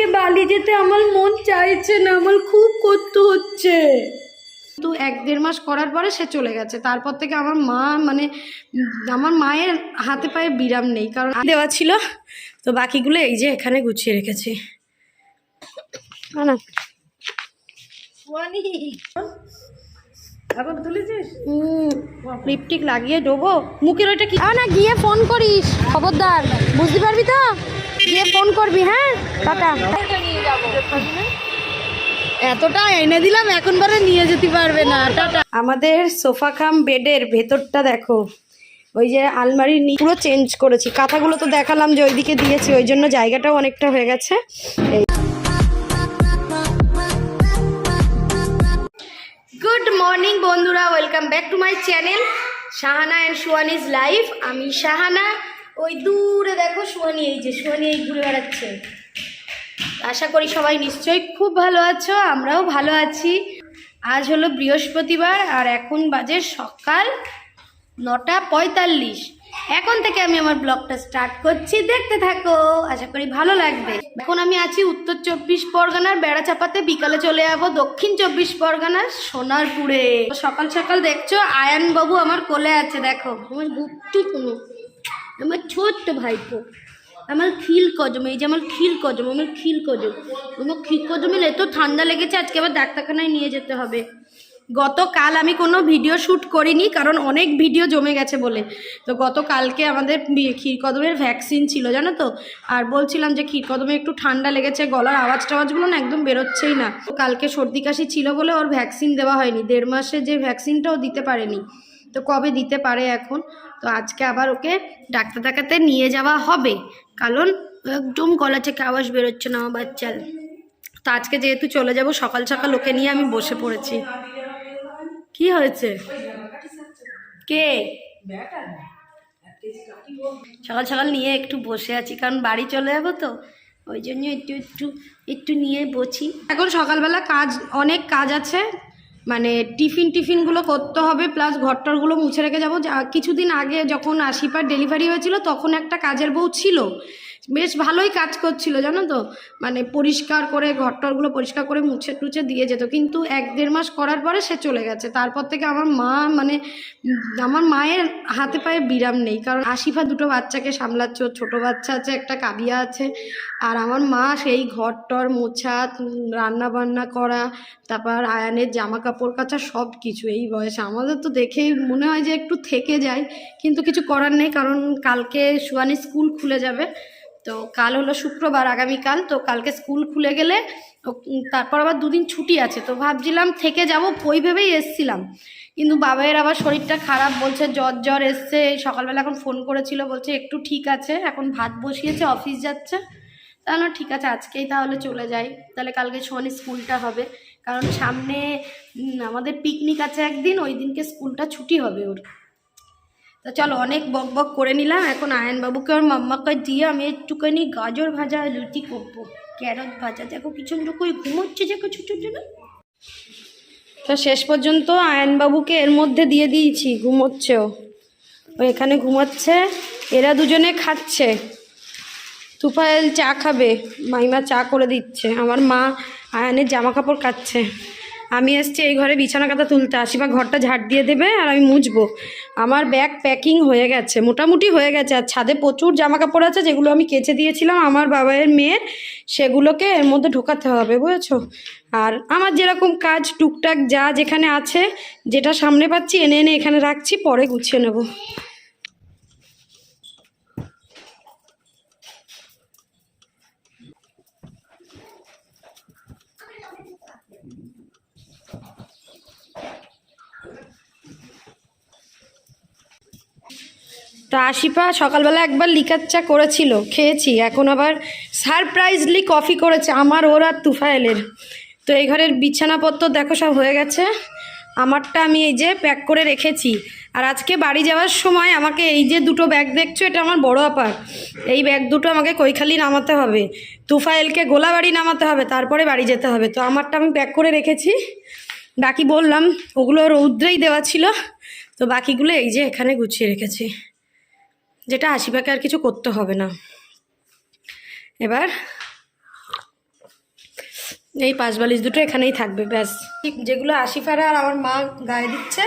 থেকে বালি যেতে আমার মন চাইছে না আমার খুব করতে হচ্ছে। তো এক দেড় মাস করার পরে সে চলে গেছে। তারপর থেকে আমার মা মানে আমার মায়ের হাতে পায়ে বিরাম নেই কারণ দেওয়া ছিল। তো বাকিগুলো এই যে এখানে গুছিয়ে রেখেছি। না এখন তুলেছিস? লিপটিক লাগিয়ে দেবো মুখের ওইটা কি না গিয়ে ফোন করিস। খবরদার বুঝতে পারবি তো? গিয়ে ফোন করবি হ্যাঁ? টাটা। এতটা এনে দিলাম এখন বারে নিয়ে যেতে পারবে না। টাটা। আমাদের সোফা খাম বেডের ভেতরটা দেখো। ওই যে আলমারি পুরো চেঞ্জ করেছি। কাঁথাগুলো তো দেখালাম যে ওইদিকে দিয়েছি ওই জন্য জায়গাটাও অনেকটা হয়ে গেছে। এই গুড মর্নিং বন্ধুরা, welcome back to my channel. Shahana and সুয়ানিজ life আমি শাহানা। ওই দূরে দেখো সুয়ানি এই যে সুয়ানি এই ঘুরে বেড়াচ্ছে। আশা করি সবাই নিশ্চয়ই খুব ভালো আছো, আমরাও ভালো আছি। আজ হলো বৃহস্পতিবার আর এখন বাজে সকাল নটা পঁয়তাল্লিশ। এখন থেকে আমি আমার ব্লগটা স্টার্ট করছি। দেখতে থাকো। আশা করি ভালো লাগবে। এখন আমি আছি উত্তর চব্বিশ পরগনার বেড়া চাপাতে বিকালে চলে যাব দক্ষিণ চব্বিশ পরগনার সোনারপুরে। সকাল সকাল দেখছ আয়ান বাবু আমার কোলে আছে, দেখো। আমার গুপ্তু কোনো আমার ছোট্ট ভাইপো। আমার খিল কজম, এই যে আমার খিল কজম, আমার খিল কজম। আমার খিল কজমের এত ঠান্ডা লেগেছে, আজকে আবার ডাক্তারখানায় নিয়ে যেতে হবে। গতকাল আমি কোনো ভিডিও শ্যুট করিনি, কারণ অনেক ভিডিও জমে গেছে বলে। তো গতকালকে আমাদের ক্ষীরকদমের ভ্যাকসিন ছিল, জানো তো? আর বলছিলাম যে ক্ষীরকদমে একটু ঠান্ডা লেগেছে, গলার আওয়াজ টাওয়াজগুলো না একদম বেরোচ্ছেই না। তো কালকে সর্দি কাশি ছিল বলে ওর ভ্যাকসিন দেওয়া হয়নি, দেড় মাসে যে ভ্যাকসিনটাও দিতে পারেনি। তো কবে দিতে পারে এখন? তো আজকে আবার ওকে ডাক্তার দেখাতে নিয়ে যাওয়া হবে, কারণ একদম গলা থেকে আওয়াজ বেরোচ্ছে না আমার বাচ্চার। তো আজকে যেহেতু চলে যাব, সকাল সকাল ওকে নিয়ে আমি বসে পড়েছি। কি হয়েছে? কে? সকাল সকাল নিয়ে একটু বসে আছি, কারণ বাড়ি চলে যাব তো, ওই জন্য একটু একটু একটু নিয়ে বসি। এখন সকালবেলা কাজ, অনেক কাজ আছে মানে টিফিন টিফিনগুলো করতে হবে, প্লাস ঘরটরগুলো মুছে রেখে যাব। কিছুদিন আগে যখন আশিপার ডেলিভারি হয়েছিল, তখন একটা কাজের বউ ছিল। বেশ ভালোই কাজ করছিল, জানো তো? মানে পরিষ্কার করে, ঘরটরগুলো পরিষ্কার করে মুছে টুছে দিয়ে যেত। কিন্তু এক দেড় মাস করার পরে সে চলে গেছে। তারপর থেকে আমার মা মানে আমার মায়ের হাতে পায়ে বিরাম নেই। কারণ আশিফা দুটো বাচ্চাকে সামলাচ্ছে, ছোটো বাচ্চা আছে, একটা কাবিয়া আছে। আর আমার মা সেই ঘরটর, মোছা রান্না বান্না করা, তারপর আয়ানের জামা কাপড় কাচা সব কিছু এই বয়সে। আমাদের তো দেখেই মনে হয় যে একটু থেকে যায়। কিন্তু কিছু করার নেই, কারণ কালকে সুয়ানি স্কুল খুলে যাবে। তো কাল হলো শুক্রবার, আগামীকাল। তো কালকে স্কুল খুলে গেলে তারপর আবার দুদিন ছুটি আছে। তো ভাবছিলাম থেকে যাব, ওই ভেবেই এসছিলাম। কিন্তু বাবাইয়ের আবার শরীরটা খারাপ, বলছে জ্বর জ্বর এসছে। সকালবেলা এখন ফোন করেছিল, বলছে একটু ঠিক আছে। এখন ভাত বসিয়েছে অফিস যাচ্ছে। তাহলে ঠিক আছে, আজকেই তাহলে চলে যাই। তাহলে কালকে সোয়ানি স্কুলটা হবে। কারণ সামনে আমাদের পিকনিক আছে একদিন, ওই দিনকে স্কুলটা ছুটি হবে ওর। তা চলো অনেক বক বক করে নিলাম। এখন আয়নবাবুকে ওর মাম্মাকে দিয়ে আমি একটুখানি গাজর ভাজা আর লুচি করব। ক্যারট ভাজা, দেখো পিছন কই ঘুমোচ্ছে দেখো ছোটো জন্য তো শেষ পর্যন্ত আয়নবাবুকে এর মধ্যে দিয়ে দিয়েছি, ঘুমোচ্ছেও। ও এখানে ঘুমোচ্ছে, এরা দুজনে খাচ্ছে। তুফাইল চা খাবে, মাইমা চা করে দিচ্ছে। আমার মা আয়নের জামা কাপড় কাচ্ছে আমি এসছি এই ঘরে বিছানা কাতা তুলতে। আসি বা ঘরটা ঝাড় দিয়ে দেবে আর আমি মুছবো। আমার ব্যাগ প্যাকিং হয়ে গেছে, মোটামুটি হয়ে গেছে। আর ছাদে প্রচুর জামা কাপড় আছে, যেগুলো আমি কেচে দিয়েছিলাম আমার বাবায়ের মেয়ের, সেগুলোকে এর মধ্যে ঢোকাতে হবে, বুঝেছ? আর আমার যেরকম কাজ, টুকটাক যা যেখানে আছে, যেটা সামনে পাচ্ছি, এনে এনে এখানে রাখছি, পরে গুছিয়ে নেব। তো আশিপা সকালবেলা একবার লিকার চা করেছিল, খেয়েছি। এখন আবার সারপ্রাইজলি কফি করেছে আমার, ওর আর তুফায়েলের। তো এই ঘরের বিছানাপত্র দেখো সব হয়ে গেছে। আমারটা আমি এই যে প্যাক করে রেখেছি। আর আজকে বাড়ি যাওয়ার সময় আমাকে এই যে দুটো ব্যাগ দেখছ, এটা আমার বড় আপার এই ব্যাগ দুটো আমাকে কৈখালি নামাতে হবে। তুফায়েলকে গোলাবাড়ি নামাতে হবে, তারপরে বাড়ি যেতে হবে। তো আমারটা আমি প্যাক করে রেখেছি। বাকি বললাম, ওগুলো রৌদ্রেই দেওয়া ছিল। তো বাকিগুলো এই যে এখানে গুছিয়ে রেখেছি। যেটা আশিপাকে আর কিছু করতে হবে না। এবার এই পাঁচ বালিশ দুটো এখানেই থাকবে, ব্যাস। যেগুলো আশিফারা আর আমার মা গায়ে দিচ্ছে,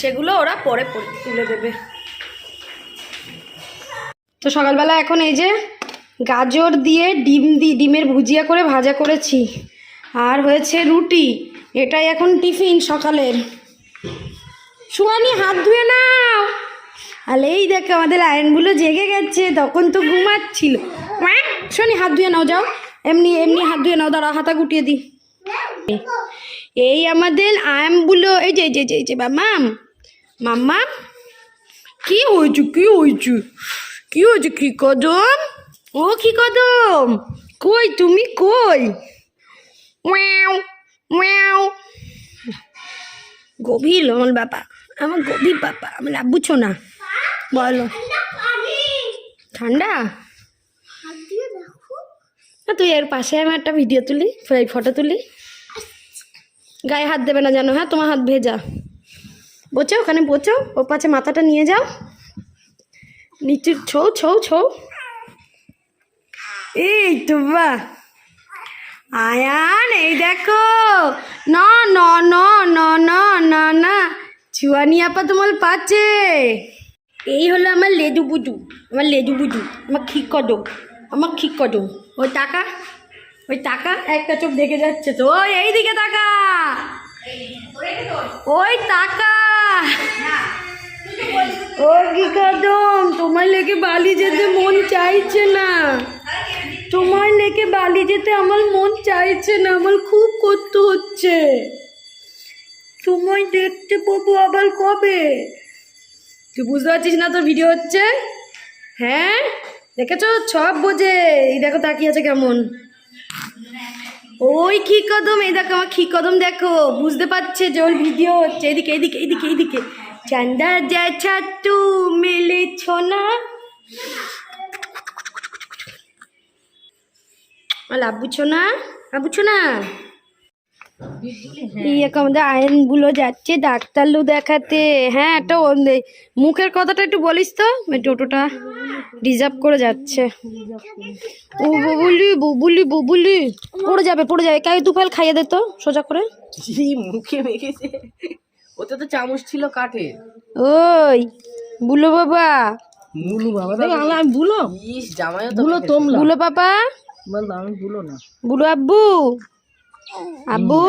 সেগুলো ওরা পরে তুলে দেবে। তো সকালবেলা এখন এই যে গাজর দিয়ে ডিম দি, ডিমের ভুজিয়া করে ভাজা করেছি। আর হয়েছে রুটি, এটাই এখন টিফিন সকালের। সুয়ানি হাত ধুয়ে নাও! আলে এই দেখো আমাদের আয়নগুলো জেগে গেছে তখন তো ঘুমাচ্ছিল। শোনি হাত ধুয়ে নাও যাও। এমনি এমনি হাত ধুয়ে নাও দাঁড়া হাতা গুটিয়ে দিই। এই আমাদের আয়ামগুলো এই যে যে যে, যে মামাম কি হয়েছে কি হয়েছে? কি হয়েছে কি কদম? ও কি কদম? কই তুমি কই? Wow wow. গভীর আমার বাবা আমার গভীর বাবা আমার বুঝছ না বলো। ঠান্ডা না তুই এর পাশে আমি একটা ভিডিও তুলি ফটো তুলি। গায়ে হাত দেবে না জানো হ্যাঁ? তোমার হাত ভেজা। বোচো ওখানে বোচো। ও পাশে মাথাটা নিয়ে যাও। নিচু ছৌ ছৌ ছৌ। এই তো আয়ান এই দেখো। না না না না না না না। চুয়ানি আপা তোমার পাচ্ছে। এই হলো আমার লেজু বুজু, আমার লেজু বুজু, আমার খিক কদম আমার খিক কদম ওই টাকা ওই টাকা একটা চোখ দেখে যাচ্ছে তো। ওই এই দিকে টাকা। ওই টাকা। ও কি কদম তোমার লেগে বালি যেতে মন চাইছে না। তোমার লেগে বালি যেতে আমার মন চাইছে না, আমার খুব কষ্ট হচ্ছে। তোমায় দেখতে পাবো আবার কবে? তুই বুঝতে পারছিস না তোর ভিডিও হচ্ছে? হ্যাঁ? দেখেছ? সব বোঝে। এই দেখো তাকিয়ে আছে কেমন। ওই কি কদম? এই দেখো আমার কি কদম দেখো। বুঝতে পারছে যে ওর ভিডিও হচ্ছে। এদিকে এদিকে এদিকে এদিকে। চান্দা যা ছাতু মেলেছ না? আর আব্বুছো না? আব্বুছো না? এক আমাদের আয়নগুলো যাচ্ছে ডাক্তারলু দেখাতে। হ্যাঁ একটা মুখের কথাটা একটু বলিস তো। টোটোটা রিজার্ভ করে যাচ্ছে। ও বুবুলি বুবুলি বুবুলি। পড়ে যাবে পড়ে যাবে। কাই তুফাল খাইয়ে দে তো সোজা করে। মুখে মেখেছে। ওতে তো চামচ ছিল কাঠে ওই বুলো বাবা। মুলু বাবা আমি বুলো। তো বুলো তোমলা বুলো বাবা। বল আমি বুলো না। বুলো আব্বু। আব্বু?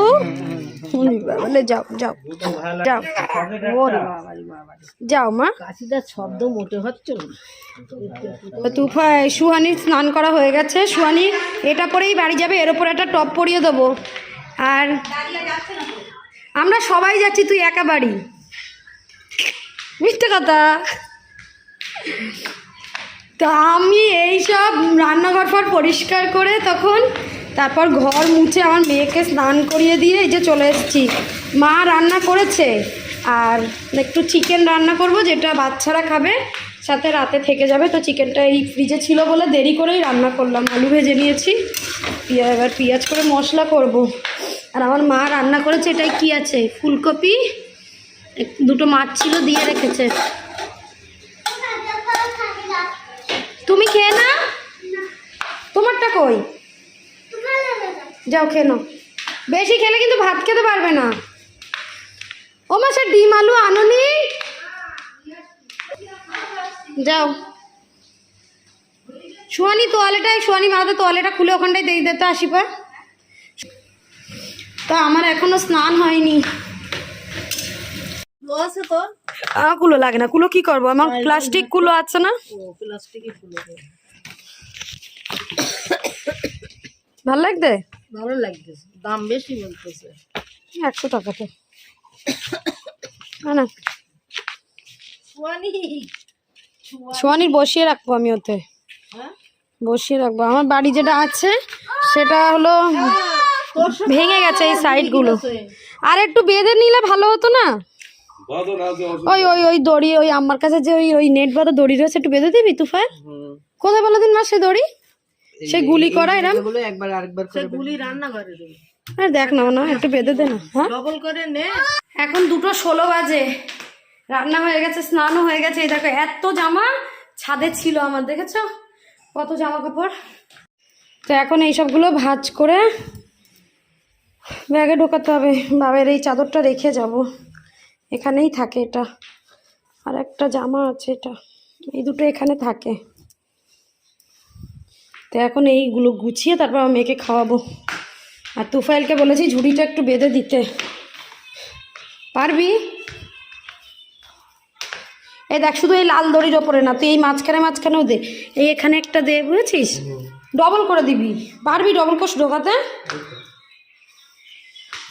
বাবা, যাও যাও যাও। যাও মা। শব্দ মোটে হচ্ছে তুফা সুহানির স্নান করা হয়ে গেছে। সুহানি এটা পরেই বাড়ি যাবে এর উপরে একটা টপ পরিয়ে দেবো। আর আমরা সবাই যাচ্ছি তুই একা বাড়ি। মিথ্যে কথা। তা আমি এই সব রান্নাঘর ফর পরিষ্কার করে তখন তারপর ঘর মুছে আমার মেয়েকে স্নান করিয়ে দিয়ে এই যে চলে এসেছি। মা রান্না করেছে আর একটু চিকেন রান্না করব যেটা বাচ্চারা খাবে, সাথে রাতে থেকে যাবে। তো চিকেনটা এই ফ্রিজে ছিল বলে দেরি করেই রান্না করলাম। আলু ভেজে নিয়েছি, পিয়া, এবার পেঁয়াজ করে মশলা করব। আর আমার মা রান্না করেছে, এটাই কি আছে? ফুলকপি দুটো মাছ ছিল দিয়ে রেখেছে। তুমি খেয়ে না তোমারটা কই? যাও খেয়ে নাও। বেশি খেলে কিন্তু ভাত খেতে পারবে না। ও মা সে ডিম আলু আনুনি? যাও। সোয়ানি তোয়ালেটাই সোয়ানি মাথাতে তোয়ালেটা খুলে ওখানটায় দিয়ে দিতে আসি পা। তা আমার এখনও স্নান হয়নি। আমার কুলো লাগে না। কুলো কি করব? আমার প্লাস্টিক কুলো আছে না? ভালো লাগবে? ভালো লাগতেছে দাম বেশি বলতেছে। একশো টাকাতে। না না সোয়ানির বসিয়ে রাখব আমি ওতে। হ্যাঁ? বসিয়ে রাখব। আমার বাড়ি যেটা আছে সেটা হলো ভেঙে গেছে এই সাইডগুলো। আর একটু বেঁধে নিলে ভালো হতো না? ওই ওই ওই দড়ি ওই আমার কাছে যে ওই ওই নেট বাঁধা দড়ি রয়েছে একটু বেঁধে দিবি তুফার কোথায় বলো দিন মাসে দড়ি? সেই গুলি করা এরম এগুলো একবার আরেকবার করে গুলি রান্না করে দেবে। আর দেখ না না একটু বেঁধে দে না হ্যাঁ? ডবল করে নে। এখন দুটো ষোলো বাজে। রান্না হয়ে গেছে স্নানও হয়ে গেছে। এই দেখো এত জামা ছাদে ছিল আমার দেখেছ? কত জামা কাপড় তো এখন এইসবগুলো ভাজ করে ব্যাগে ঢোকাতে হবে। বাবের এই চাদরটা রেখে যাব। এখানেই থাকে এটা। আর একটা জামা আছে এটা। এই দুটো এখানে থাকে। তো এখন এইগুলো গুছিয়ে তারপর আমার মেয়েকে খাওয়াবো। আর তুফাইলকে বলেছি ঝুড়িটা একটু বেঁধে দিতে। পারবি? এই দেখ শুধু এই লাল দড়ির ওপরে না তুই এই মাঝখানে মাঝখানেও দে। এই এখানে একটা দে বুঝেছিস? ডবল করে দিবি। পারবি ডবল কোষ ঢোকাতে?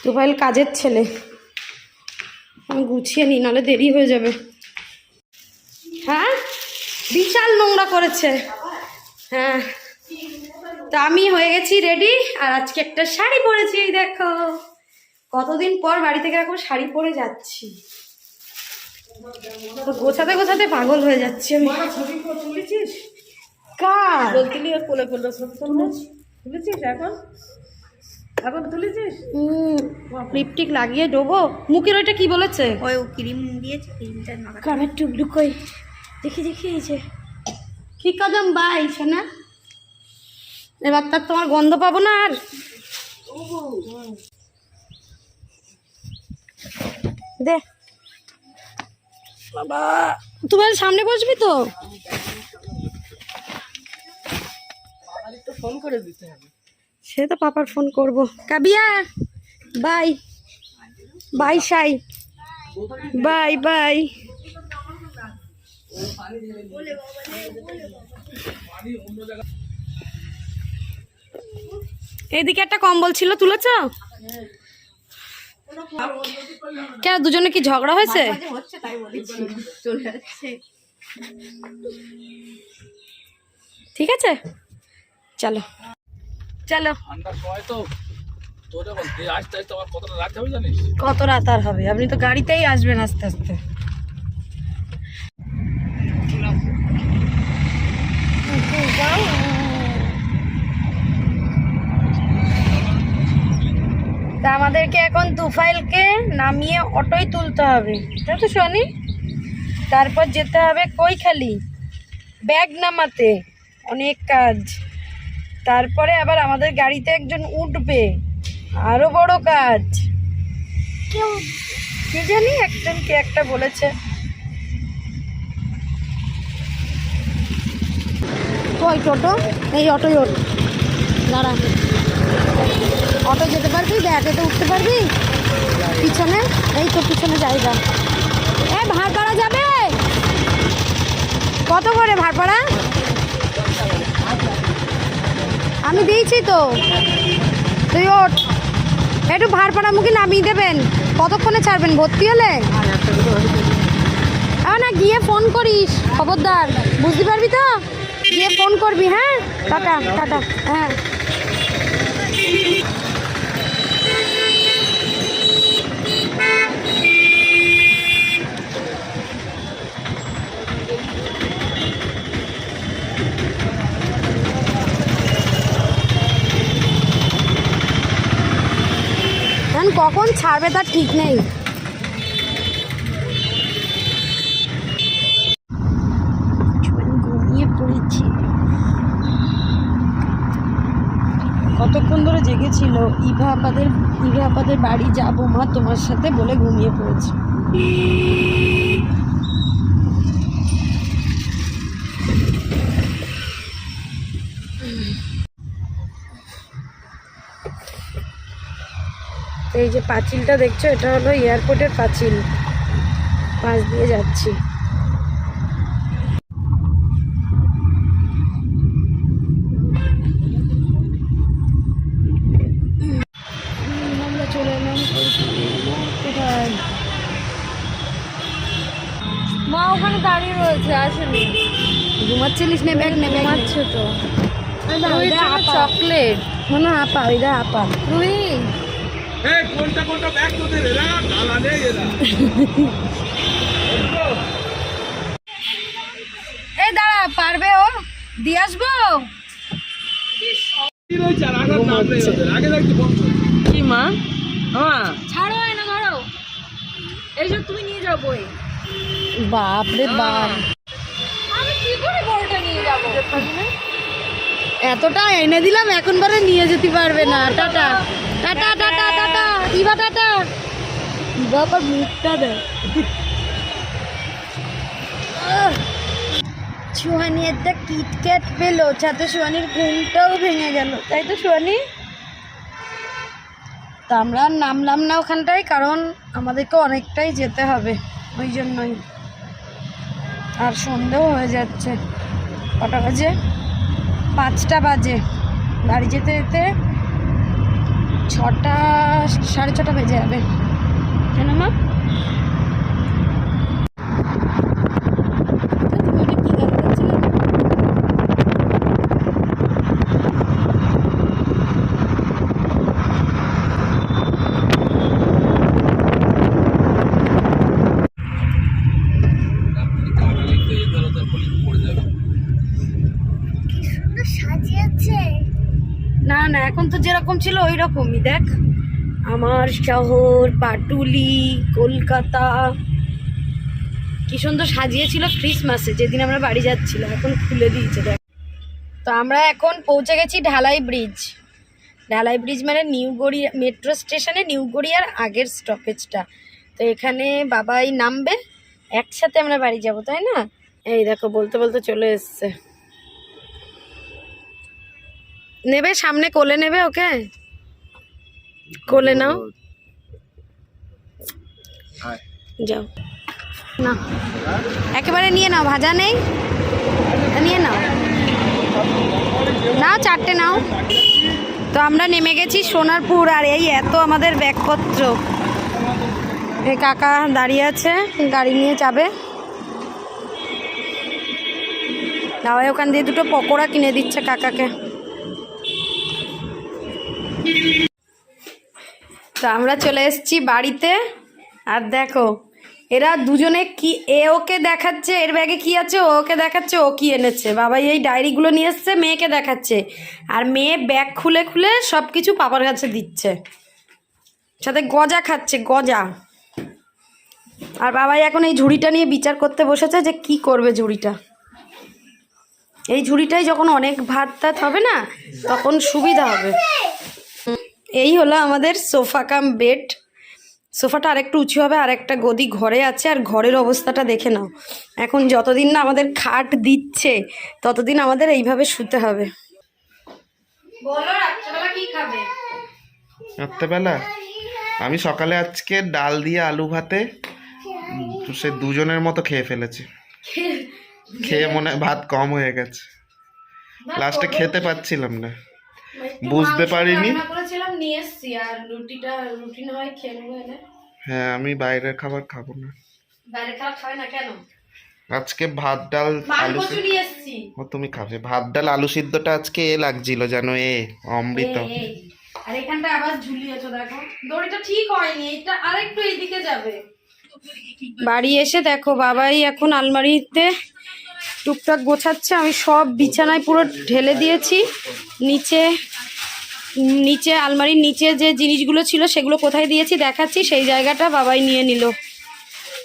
তুফাইল কাজের ছেলে। আমি গুছিয়ে নিই নাহলে দেরি হয়ে যাবে। হ্যাঁ? বিশাল নোংরা করেছে। হ্যাঁ। তা আমি হয়ে গেছি রেডি আর আজকে একটা শাড়ি পরেছি এই দেখো। কতদিন পর বাড়ি থেকে এখন শাড়ি পরে যাচ্ছি। তো গোছাতে গোছাতে পাগল হয়ে যাচ্ছি আমি। কার কোলে কোলে তুলেছিস এখন? এখন তুলেছিস? লিপটিক লাগিয়ে ডোবো। মুখের ওইটা কি বলেছে? ওই ক্রিম দিয়েছে ক্রিমটা মাখা কানের টুকলু কই? দেখি দেখি এই যে। কি কদম বাই শোনা এবার তার তোমার গন্ধ পাবো না আর? দে। বাবা। তোমার সামনে বসবি তো? ফোন করে দিতে হবে। সে তো পাপার ফোন করব। Kabiya bye. Bye Sai. Bye bye. এদিকে একটা কম্বল ছিল তুলেছ কেন দুজনে কি ঝগড়া হয়েছে? হচ্ছে তাই বলেছি। চলে যাচ্ছে ঠিক আছে? চলো। চলো। কত রাত আর হবে? আপনি তো গাড়িতেই আসবেন আস্তে আস্তে তা আমাদেরকে এখন তুফাইলকে নামিয়ে অটোই তুলতে হবে। তাই তো শনি তারপর যেতে হবে কৈখালি ব্যাগ নামাতে অনেক কাজ। তারপরে আবার আমাদের গাড়িতে একজন উঠবে আরও বড় কাজ। কেউ কি জানি একজন কে একটা বলেছে। কই টোটো এই অটোই ওঠ। দাঁড়া। অটো যেতে পারবি? ব্যাগেতে উঠতে পারবি? পিছনে? এই তো পিছনে জায়গা। এ, ভাড়পাড়া যাবে? কত করে ভাড়পাড়া? আমি দিয়েছি তো। তুই ওঠ। একটু ভাড়পাড়া মুখে নামিয়ে দেবেন। কতক্ষণে ছাড়বেন? ভর্তি হলে? আ না, গিয়ে ফোন করিস, খবরদার। বুঝতে পারবি তো? গিয়ে ফোন করবি হ্যাঁ? টাটা টাটা হ্যাঁ। কখন ছাড়বে তার ঠিক নেই। কতক্ষণ ধরে জেগেছিল, ইভা আপাদের ইভা আপাদের বাড়ি যাব মা তোমার সাথে বলে ঘুমিয়ে পড়েছি। এই যে পাঁচিলটা দেখছ এটা হলো এয়ারপোর্টের পাঁচিল। পাশ দিয়ে যাচ্ছি। মা ওখানে দাঁড়িয়ে রয়েছে আসেনি। ঘুমাচ্ছিলিস নে ব্যাগ নে ঘুমাচ্ছে তো। চকলেট। না আপা ওইটা আপা। তুই এই কোনটা কোনটা ব্যাগ তোদের এরা ডালা নেই এরা। এই দাঁড়া পারবে ও? দিয়ে আসব? কি মা? হ্যাঁ ছাড়ো না ধরো। এইসব তুমি নিয়ে যাও বই। বাপ রে বাপ। আমি কি করে নিয়ে যাব? এতটা এনে দিলাম এখন বারে নিয়ে যেতে পারবে না। Tata. Tata tata tata Iba tata. Iba আবার মুখটা দেয় একটা কিটক্যাট পেল সাথে সোহানির ঘুমটাও ভেঙে গেল। তাই তো সোহানি? তা আমরা নামলাম না ওখানটায়, কারণ আমাদেরকে অনেকটাই যেতে হবে, ওই জন্যই। আর সন্ধেও হয়ে যাচ্ছে। কটা বাজে? পাঁচটা বাজে। বাড়ি যেতে যেতে ছটা সাড়ে ছটা বেজে যাবে। কেন মা তুমি ওটা কি গান করছিলে? না না এখন তো যেরকম ছিল ওই রকমই দেখ, আমার শহর, পাটুলি, কলকাতা। কি সুন্দর সাজিয়েছিল ক্রিসমাসে যেদিন আমরা বাড়ি যাচ্ছিলাম, এখন খুলে দিয়েছে, দেখ। তো আমরা এখন পৌঁছে গেছি ঢালাই ব্রিজ। ঢালাই ব্রিজ মানে নিউ গড়িয়া, মেট্রো স্টেশনে নিউ গড়িয়ার আগের স্টপেজটা। তো এখানে বাবাই নামবে, একসাথে আমরা বাড়ি যাব, তাই না? এই দেখো, বলতে বলতে চলে এসছে। নেবে সামনে কোলে নেবে ওকে? কোলে নাও। যাও। না। একেবারে নিয়ে নাও ভাজা নেই। নিয়ে নাও। নাও চারটে নাও। তো আমরা নেমে গেছি সোনারপুর আর এই এত আমাদের ব্যাগপত্র। এই কাকা দাঁড়িয়ে আছে গাড়ি নিয়ে যাবে। দাওয়াই ওখান দিয়ে দুটো পকোড়া কিনে দিচ্ছে কাকাকে। তো আমরা চলে এসেছি বাড়িতে। আর দেখো, এরা দুজনে কি, এ ওকে দেখাচ্ছে, এর ব্যাগে কি আছে, ও ওকে দেখাচ্ছে, ও কি এনেছে। বাবাই এই ডায়েরিগুলো নিয়ে এসছে, মেয়েকে দেখাচ্ছে। আর মেয়ে ব্যাগ খুলে খুলে সব কিছু পাপার কাছে দিচ্ছে। সাথে গজা খাচ্ছে, গজা। আর বাবাই এখন এই ঝুড়িটা নিয়ে বিচার করতে বসেছে যে কি করবে ঝুড়িটা। এই ঝুড়িটাই যখন অনেক ভাত টাত হবে না, তখন সুবিধা হবে। এই হলো আমাদের সোফা কাম বেড। সোফাটা আরেকটু উঁচু হবে আর একটা গদি ঘরে আছে আর ঘরের অবস্থাটা দেখে নাও। এখন যতদিন না আমাদের খাট দিচ্ছে ততদিন আমাদের এইভাবে শুতে হবে। রাত্রেবেলা কি খাবে? রাত্রেবেলা? আমি সকালে আজকে ডাল দিয়ে আলু ভাতে সে দুজনের মতো খেয়ে ফেলেছি। খেয়ে মনে হয় ভাত কম হয়ে গেছে। লাস্টে খেতে পাচ্ছিলাম না। বুঝতে পারিনি। নিয়ে এসছি আর রুটিটা রুটি না হয় খেয়ে নেব এনে। হ্যাঁ আমি বাইরের খাবার খাব না। বাইরে খাওয়া খাবে না কেন? আজকে ভাত ডাল আলু সিদ্ধ ও তুমি খাবে। ভাত ডাল আলু সিদ্ধটা আজকে এ লাগছিল যেন এ অমৃত। আর এখানটা আবার ঝুলিয়েছো দেখো। দড়িটা ঠিক হয়নি এটা আরেকটু এইদিকে যাবে। বাড়ি এসে দেখো বাবাই এখন আলমারিতে টুকটাক গোছাচ্ছে। আমি সব বিছানায় পুরো ঢেলে দিয়েছি। নিচে নিচে আলমারির নিচে যে জিনিসগুলো ছিল সেগুলো কোথায় দিয়েছি দেখাচ্ছি, সেই জায়গাটা বাবাই নিয়ে নিল।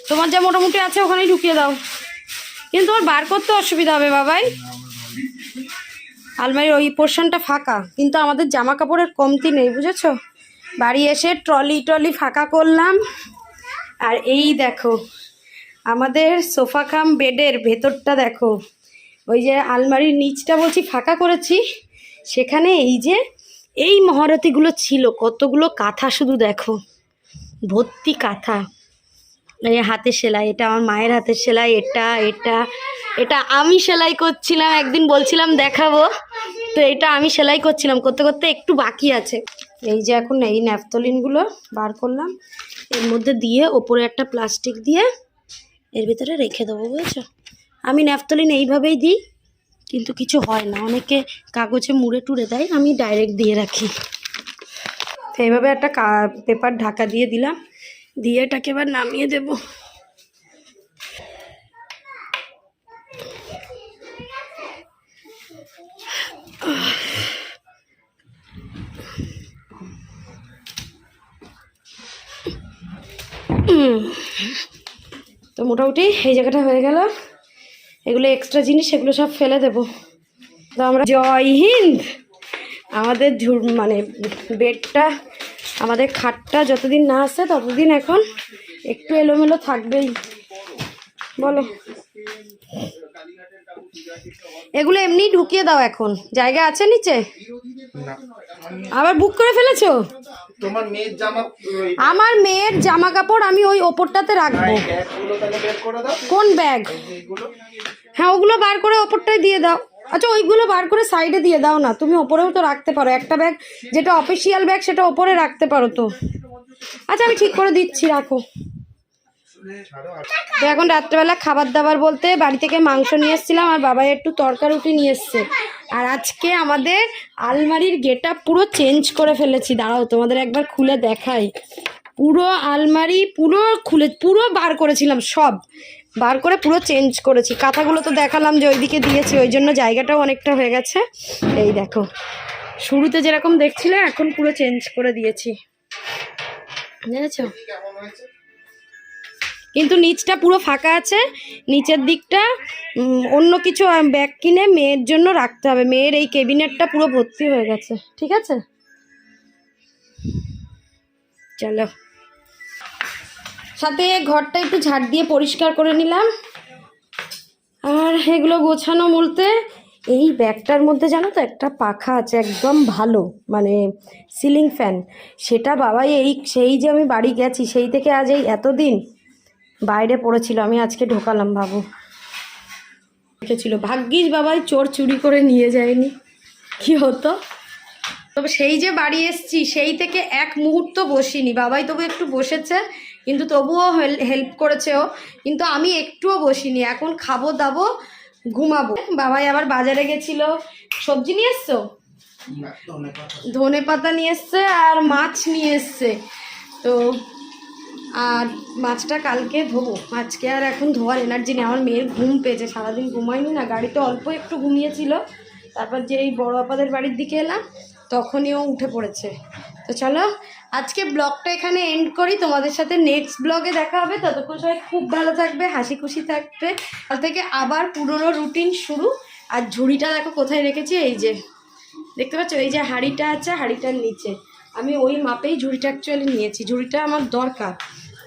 তোমার যা মোটামুটি আছে ওখানেই ঢুকিয়ে দাও। কিন্তু তোমার বার করতে অসুবিধা হবে বাবাই। আলমারির ওই পোর্শনটা ফাঁকা, কিন্তু আমাদের জামা কাপড়ের কমতি নেই, বুঝেছ? বাড়ি এসে ট্রলি ট্রলি ফাঁকা করলাম। আর এই দেখো, আমাদের সোফা কাম বেডের ভেতরটা দেখো। ওই যে আলমারির নিচটা বলছি ফাঁকা করেছি, সেখানে এই যে এই মহারতিগুলো ছিল, কতগুলো কাঁথা শুধু দেখো। ভর্তি কাঁথা। এই হাতের সেলাই, এটা আমার মায়ের হাতের সেলাই, এটা এটা এটা আমি সেলাই করছিলাম, একদিন বলছিলাম দেখাবো। তো এটা আমি সেলাই করছিলাম, করতে করতে একটু বাকি আছে। এই যে এখন এই ন্যাপথলিনগুলো বার করলাম। এর মধ্যে দিয়ে ওপরে একটা প্লাস্টিক দিয়ে এর ভিতরে রেখে দেবো, বুঝেছ? আমি ন্যাপথলিন এইভাবেই দিই কিন্তু কিছু হয় না। অনেকে কাগজে মুড়ে টুড়ে দেয়, আমি ডাইরেক্ট দিয়ে রাখি। তো এইভাবে একটা পেপার ঢাকা দিয়ে দিলাম। দিয়ে এটাকে এবার নামিয়ে দেব। তো মোটামুটি এই জায়গাটা হয়ে গেল। এগুলো এক্সট্রা জিনিস, এগুলো সব ফেলে দেব। তো আমরা জয় হিন্দ! আমাদের ঝুর মানে বেডটা, আমাদের খাটটা যতদিন না আসে ততদিন এখন একটু এলোমেলো থাকবেই। বলো। এগুলো এমনি ঢুকিয়ে দাও এখন। জায়গা আছে নিচে? আবার বুক করে ফেলেছো? তোমার মেয়ের জামা আমার মেয়ের জামা কাপড় আমি ওই ওপরটাতে রাখব। কোন ব্যাগ? হ্যাঁ ওগুলো বার করে ওপরটায় দিয়ে দাও। আচ্ছা ওইগুলো বার করে সাইডে দিয়ে দাও না। তুমি ওপরেও তো রাখতে পারো। একটা ব্যাগ যেটা অফিসিয়াল ব্যাগ সেটা ওপরে রাখতে পারো তো। আচ্ছা আমি ঠিক করে দিচ্ছি রাখো। তো এখন রাত্রেবেলা খাবার দাবার বলতে বাড়ি থেকে মাংস নিয়ে এসেছিলাম, আর বাবা একটু তরকা রুটি নিয়ে এসছে। আর আজকে আমাদের আলমারির গেটআপ পুরো চেঞ্জ করে ফেলেছি। দাঁড়াও, তোমাদের একবার খুলে দেখাই। পুরো আলমারি পুরো খুলে, পুরো বার করেছিলাম, সব। বার করে পুরো চেঞ্জ করেছি। কাঁথাগুলো তো দেখালাম যে ওইদিকে দিয়েছি, ওই জন্য জায়গাটাও অনেকটা হয়ে গেছে। এই দেখো, শুরুতে যেরকম দেখছিলে, এখন পুরো চেঞ্জ করে দিয়েছি। জেনেছো? কিন্তু নিচটা পুরো ফাঁকা আছে, নিচের দিকটা অন্য কিছু ব্যাগ কিনে মেয়ের জন্য রাখতে হবে। মেয়ের এই কেবিনেটটা পুরো ভর্তি হয়ে গেছে, ঠিক আছে? চলো। সাথে ঘরটা একটু ঝাড় দিয়ে পরিষ্কার করে নিলাম। আর এগুলো গোছানো বলতে, এই ব্যাগটার মধ্যে জানো তো, একটা পাখা আছে, একদম ভালো মানে সিলিং ফ্যান। সেটা বাবাই এই, সেই যে আমি বাড়ি গেছি, সেই থেকে আজ এই এতদিন বাইরে পড়েছিল, আমি আজকে ঢোকালাম বাবু। রেখেছিল, ভাগ্যিস বাবাই, চোর চুরি করে নিয়ে যায়নি। কি হতো? তবে সেই যে বাড়ি এসছি, সেই থেকে এক মুহূর্ত বসিনি। বাবাই তবু একটু বসেছে, কিন্তু তবুও হেল্প করেছে ও। কিন্তু আমি একটুও বসিনি, এখন খাব, দাবো, ঘুমাবো। বাবাই আবার বাজারে গেছিল। সবজি নিয়ে এসছো? ধনে পাতা নিয়ে এসছে আর মাছ নিয়ে এসছে। তো আর মাছটা কালকে ধোবো। আজকে আর এখন ধোয়ার এনার্জি নেই। আমার মেয়ের ঘুম পেয়েছে, সারাদিন ঘুমায়নি না। গাড়িতে অল্প একটু ঘুমিয়েছিল। তারপর যে এই বড় আপাদের বাড়ির দিকে এলাম, তখনই ও উঠে পড়েছে। তো চলো, আজকে ব্লগটা এখানে এন্ড করি। তোমাদের সাথে নেক্সট ব্লগে দেখা হবে। ততক্ষণ সবাই খুব ভালো থাকবে, হাসি খুশি থাকবে। কাল থেকে আবার পুরনো রুটিন শুরু। আর ঝুড়িটা দেখো কোথায় রেখেছি, এই যে। দেখতে পাচ্ছ? এই যে হাঁড়িটা আছে, হাঁড়িটার নিচে। আমি ওই মাপেই ঝুড়িটা অ্যাকচুয়ালি নিয়েছি। ঝুড়িটা আমার দরকার।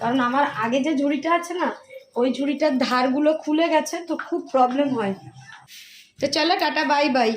কারণ আমার আগে যে ঝুড়িটা আছে না, ওই ঝুড়িটার ধারগুলো খুলে গেছে, তো খুব প্রবলেম হয়। তো চলো টাটা বাই বাই